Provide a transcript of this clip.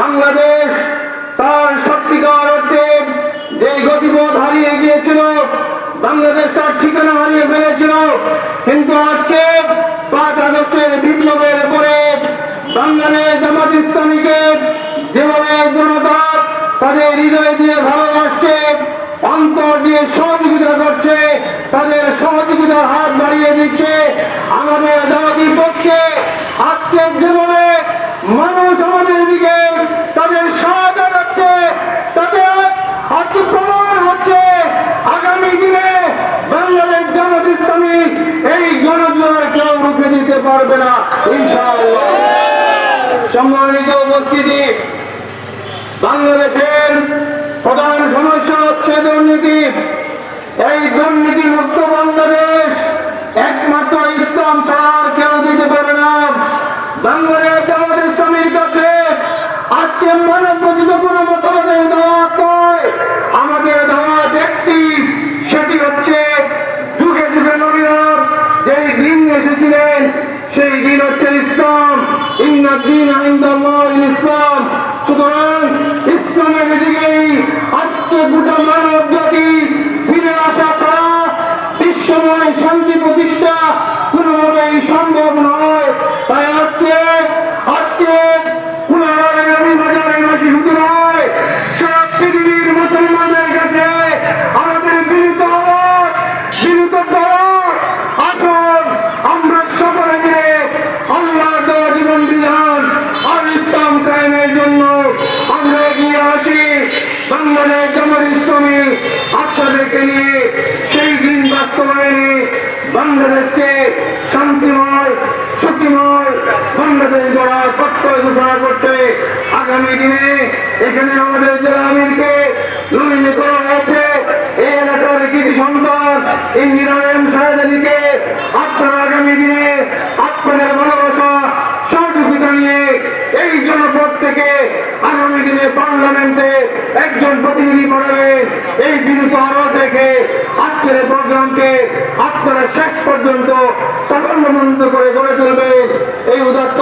বাংলাদেশ তার সত্যিকার অর্থে যে গতিপথ হারিয়ে গিয়েছিল, বাংলাদেশ তার ঠিকানা হারিয়ে ফেলেছিল। কিন্তু আজকে পাঁচ আগস্টের বিপ্লবের পরে বাংলাদেশ জামাত ইসলামীকে যেভাবে জনতা তাদের হৃদয় দিয়ে ভালোবাসছে, অন্তর দিয়ে সহযোগিতা করছে, তাদের সহযোগিতার হাত বাড়িয়ে দিচ্ছে, আমাদের জামাতির পক্ষে আজকে যেভাবে মানুষ আমাদের দিকে তাদের সহায়তা যাচ্ছে তাদের আজকে প্রমাণ হচ্ছে আগামী দিনে বাংলাদেশ জামাত ইসলামী এই গণজোয়ার কেউ রুখে দিতে পারবে না সম্মানিত উপস্থিতি বাংলাদেশের প্রধান সমস্যা হচ্ছে দুর্নীতি। এই দুর্নীতি মুক্ত বাংলাদেশ একমাত্র ইসলাম ছাড়া আর কেউ দিতে পারে না বাংলাদেশ আমাদের ইসলামের কাছে আজকে মানব রচিত কোনো মতবাদের দাওয়াত নয় আমাদের দাওয়াত একটি সেটি হচ্ছে যুগে যুগে নবীর যেই দিন এসেছিলেন সেই দিন হচ্ছে ইসলাম। আইন্দা ইসলাম। সুতরাং ইসলামের দিকেই আজকে গোটা মানব জাতি ফিরে আসা ছাড়া বিশ্বময় শান্তি প্রতিষ্ঠা কোনোভাবেই সম্ভব নয়। তাই আজকে বাংলাদেশ জামাত ইসলামী আপনাদেরকে নিয়ে সেই দিন বাস্তবায়নে বাংলাদেশকে শান্তিময়, সুখীময় বাংলাদেশ গড়ার প্রত্যয় ঘোষণা করতে আগামী দিনে এখানে আমাদের জেলা আমিরকে নমিনি করা হয়েছে এই এলাকার কৃতি সন্তান ইঞ্জিনিয়ার সাহেদানিকে আপনারা আগামী দিনে আপনাদের ভালোবাসা সহযোগিতা নিয়ে এই জনপদ থেকে আগামী দিনে পার্লামেন্টে একজন প্রতিনিধি পড়াবে। এই বিরুদ্ধ আওয়াজ রেখে আজকের প্রোগ্রামকে আপনারা শেষ পর্যন্ত সাফল্যমণ্ডিত করে গড়ে তুলবে। এই উদাত্ত